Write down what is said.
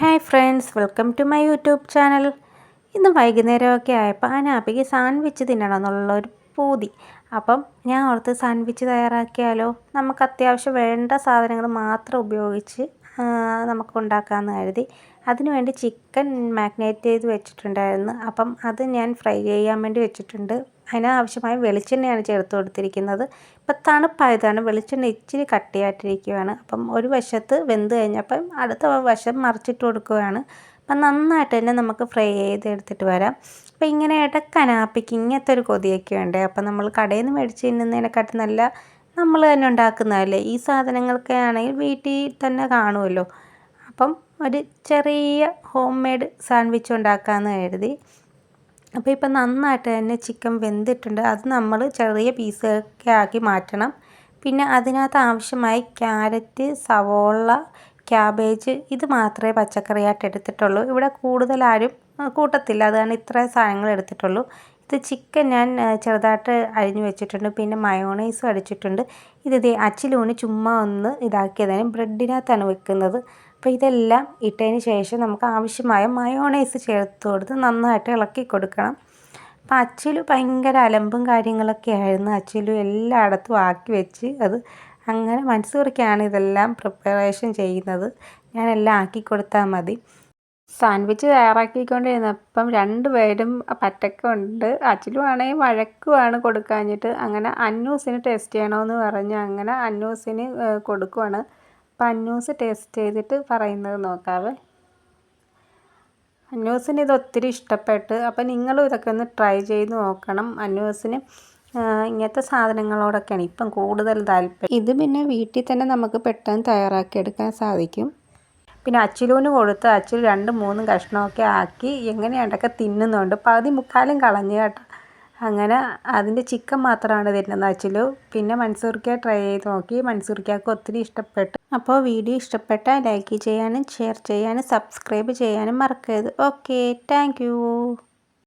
Hi friends welcome to my YouTube channel ഇന്ന് വൈകുന്നേരമൊക്കെ ആയപ്പോൾ അനാപ്പിക്ക് സാൻഡ്വിച്ച് തിന്നണം എന്നുള്ളൊരു പൂതി. അപ്പം ഞാൻ ഓർത്ത് സാൻഡ്വിച്ച് തയ്യാറാക്കിയാലോ? നമുക്ക് അത്യാവശ്യം വേണ്ട സാധനങ്ങൾ മാത്രം ഉപയോഗിച്ച് നമുക്ക് ഉണ്ടാക്കാമെന്ന് കരുതി. അതിനുവേണ്ടി ചിക്കൻ മാഗ്നേറ്റ് ചെയ്ത് വെച്ചിട്ടുണ്ടായിരുന്നു. അപ്പം അത് ഞാൻ ഫ്രൈ ചെയ്യാൻ വേണ്ടി വെച്ചിട്ടുണ്ട്. അതിനാവശ്യമായ വെളിച്ചെണ്ണയാണ് ചേർത്ത് കൊടുത്തിരിക്കുന്നത്. ഇപ്പം തണുപ്പായതാണ് വെളിച്ചെണ്ണ ഇച്ചിരി കട്ടിയായിട്ടിരിക്കുകയാണ് അപ്പം ഒരു വശത്ത് വെന്ത് കഴിഞ്ഞപ്പം അടുത്ത വശം മറിച്ചിട്ട് കൊടുക്കുകയാണ് അപ്പം നന്നായിട്ട് തന്നെ നമുക്ക് ഫ്രൈ ചെയ്തെടുത്തിട്ട് വരാം. അപ്പം ഇങ്ങനെ ഇടക്കനാപ്പിക്ക് ഇങ്ങനത്തെ ഒരു കൊതിയൊക്കെ ഉണ്ട്. അപ്പം നമ്മൾ കടയിൽ നിന്ന് മേടിച്ച് തിന്നുന്നതിനെക്കാട്ടി നല്ല നമ്മൾ തന്നെ ഉണ്ടാക്കുന്നതല്ലേ. ഈ സാധനങ്ങളൊക്കെ ആണെങ്കിൽ വീട്ടിൽ തന്നെ കാണുമല്ലോ. അപ്പം ഒരു ചെറിയ ഹോം മെയ്ഡ് സാൻഡ്വിച്ച് ഉണ്ടാക്കാമെന്ന് കരുതി. അപ്പോൾ ഇപ്പം നന്നായിട്ട് തന്നെ ചിക്കൻ വെന്തിട്ടുണ്ട്. അത് നമ്മൾ ചെറിയ പീസൊക്കെ ആക്കി മാറ്റണം. പിന്നെ അതിനകത്ത് ആവശ്യമായി ക്യാരറ്റ് സവോള ക്യാബേജ് ഇത് മാത്രമേ പച്ചക്കറിയായിട്ട് എടുത്തിട്ടുള്ളൂ. ഇവിടെ കൂടുതലാരും കൂട്ടത്തില്ല. അതാണ് ഇത്ര സാധനങ്ങൾ എടുത്തിട്ടുള്ളൂ. ഇത് ചിക്കൻ ഞാൻ ചെറുതായിട്ട് അരിഞ്ഞു വെച്ചിട്ടുണ്ട്. പിന്നെ മയോണൈസും അടിച്ചിട്ടുണ്ട്. ഇത് ഇതേ അച്ചിലൂണ് ചുമ്മാ ഒന്ന് ഇതാക്കിയതാണ്. ബ്രെഡിനകത്താണ് വെക്കുന്നത്. അപ്പോൾ ഇതെല്ലാം ഇട്ടതിന് ശേഷം നമുക്ക് ആവശ്യമായ മയോണൈസ് ചേർത്ത് കൊടുത്ത് നന്നായിട്ട് ഇളക്കി കൊടുക്കണം. അപ്പം അച്ചിലു ഭയങ്കര അലമ്പും കാര്യങ്ങളൊക്കെ ആയിരുന്നു. അച്ചിലു എല്ലായിടത്തും ആക്കി വെച്ച് അത് അങ്ങനെ മനസ്സുറിക്കാണ് ഇതെല്ലാം പ്രിപ്പറേഷൻ ചെയ്യുന്നത്. ഞാനെല്ലാം ആക്കി കൊടുത്താൽ മതി. സാൻഡ്വിച്ച് തയ്യാറാക്കിക്കൊണ്ടിരുന്നപ്പം രണ്ട് പേരും പറ്റക്കുണ്ട്. അച്ചിലു ആണെങ്കിൽ വഴക്കുമാണ് കൊടുക്കാഞ്ഞിട്ട്. അങ്ങനെ അന്നൂസിന് ടേസ്റ്റ് ചെയ്യണമെന്ന് പറഞ്ഞ് അങ്ങനെ അന്നൂസിന് കൊടുക്കുവാണ്. അപ്പം അന്നൂസ് ടേസ്റ്റ് ചെയ്തിട്ട് പറയുന്നത് നോക്കാവേ. അന്നൂസിന് ഇത് ഒത്തിരി ഇഷ്ടപ്പെട്ട്. അപ്പം നിങ്ങളും ഇതൊക്കെ ഒന്ന് ട്രൈ ചെയ്ത് നോക്കണം അന്നൂസിന് ഇങ്ങനത്തെ സാധനങ്ങളോടൊക്കെയാണ് ഇപ്പം കൂടുതൽ താല്പര്യം. ഇത് പിന്നെ വീട്ടിൽ തന്നെ നമുക്ക് പെട്ടെന്ന് തയ്യാറാക്കിയെടുക്കാൻ സാധിക്കും. പിന്നെ അച്ചിലൂന് കൊടുത്ത് അച്ചിൽ രണ്ട് മൂന്നും കഷ്ണമൊക്കെ ആക്കി എങ്ങനെയാണ്ടൊക്കെ തിന്നുന്നുണ്ട്. പകുതി മുക്കാലും കളഞ്ഞു കേട്ടോ. അങ്ങനെ അതിന്റെ ചിക്കൻ മാത്രമാണ് തരുന്നത് വെച്ചാൽ പിന്നെ മൻസൂർക്ക ട്രൈ ചെയ്ത് നോക്കി. മൺസൂർക്കാക്ക് ഒത്തിരി ഇഷ്ടപ്പെട്ടു. അപ്പോൾ വീഡിയോ ഇഷ്ടപ്പെട്ടാൽ ലൈക്ക് ചെയ്യാനും ഷെയർ ചെയ്യാനും സബ്സ്ക്രൈബ് ചെയ്യാനും മറക്കരുത്. Okay thank